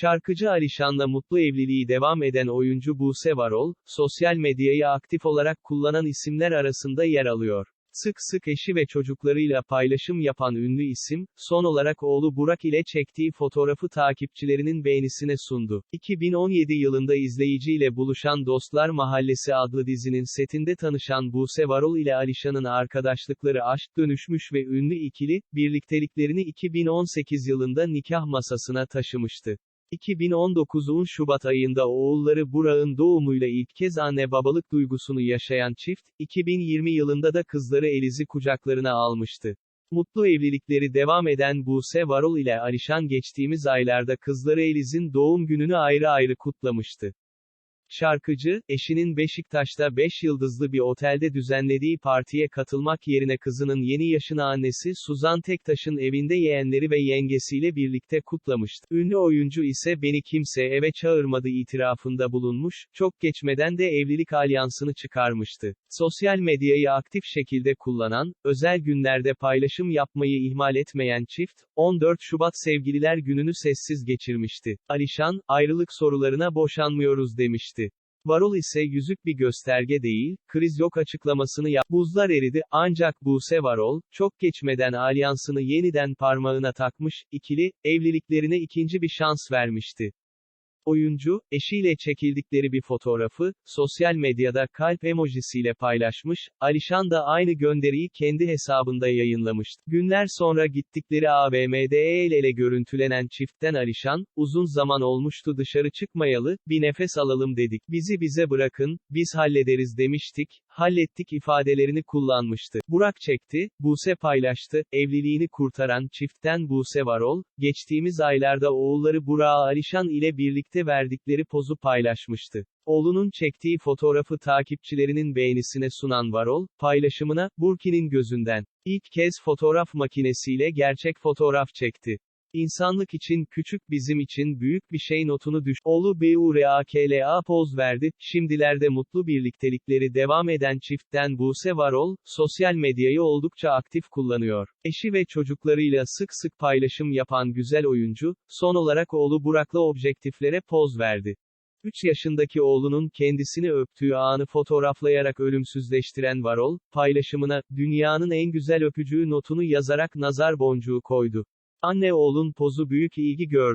Şarkıcı Alişan'la mutlu evliliği devam eden oyuncu Buse Varol, sosyal medyayı aktif olarak kullanan isimler arasında yer alıyor. Sık sık eşi ve çocuklarıyla paylaşım yapan ünlü isim, son olarak oğlu Burak ile çektiği fotoğrafı takipçilerinin beğenisine sundu. 2017 yılında izleyiciyle buluşan Dostlar Mahallesi adlı dizinin setinde tanışan Buse Varol ile Alişan'ın arkadaşlıkları aşk dönüşmüş ve ünlü ikili, birlikteliklerini 2018 yılında nikah masasına taşımıştı. 2019'un Şubat ayında oğulları Burak'ın doğumuyla ilk kez anne babalık duygusunu yaşayan çift, 2020 yılında da kızları Eliz'i kucaklarına almıştı. Mutlu evlilikleri devam eden Buse Varol ile Alişan geçtiğimiz aylarda kızları Eliz'in doğum gününü ayrı ayrı kutlamıştı. Şarkıcı, eşinin Beşiktaş'ta 5 yıldızlı bir otelde düzenlediği partiye katılmak yerine kızının yeni yaşını annesi Suzan Tektaş'ın evinde yeğenleri ve yengesiyle birlikte kutlamıştı. Ünlü oyuncu ise beni kimse eve çağırmadı itirafında bulunmuş, çok geçmeden de evlilik alyansını çıkarmıştı. Sosyal medyayı aktif şekilde kullanan, özel günlerde paylaşım yapmayı ihmal etmeyen çift, 14 Şubat Sevgililer Günü'nü sessiz geçirmişti. Alişan, ayrılık sorularına boşanmıyoruz demişti. Varol ise yüzük bir gösterge değil, kriz yok açıklamasını yap. Buzlar eridi, ancak Buse Varol, çok geçmeden alyansını yeniden parmağına takmış, ikili, evliliklerine ikinci bir şans vermişti. Oyuncu, eşiyle çekildikleri bir fotoğrafı, sosyal medyada kalp emojisiyle paylaşmış, Alişan da aynı gönderiyi kendi hesabında yayınlamıştı. Günler sonra gittikleri AVM'de el ele görüntülenen çiftten Alişan, uzun zaman olmuştu dışarı çıkmayalı, bir nefes alalım dedik. Bizi bize bırakın, biz hallederiz demiştik, hallettik ifadelerini kullanmıştı. Burak çekti, Buse paylaştı, evliliğini kurtaran çiftten Buse Varol, geçtiğimiz aylarda oğulları Burak'a Alişan ile birlikte verdikleri pozu paylaşmıştı. Oğlunun çektiği fotoğrafı takipçilerinin beğenisine sunan Varol, paylaşımına, Burki'nin gözünden, ilk kez fotoğraf makinesiyle gerçek fotoğraf çekti. İnsanlık için küçük bizim için büyük bir şey notunu düş. Oğlu BURAKLA poz verdi. Şimdilerde mutlu birliktelikleri devam eden çiftten Buse Varol, sosyal medyayı oldukça aktif kullanıyor. Eşi ve çocuklarıyla sık sık paylaşım yapan güzel oyuncu, son olarak oğlu Burak'la objektiflere poz verdi. 3 yaşındaki oğlunun kendisini öptüğü anı fotoğraflayarak ölümsüzleştiren Varol, paylaşımına, dünyanın en güzel öpücüğü notunu yazarak nazar boncuğu koydu. Anne oğlun pozu büyük ilgi gördü.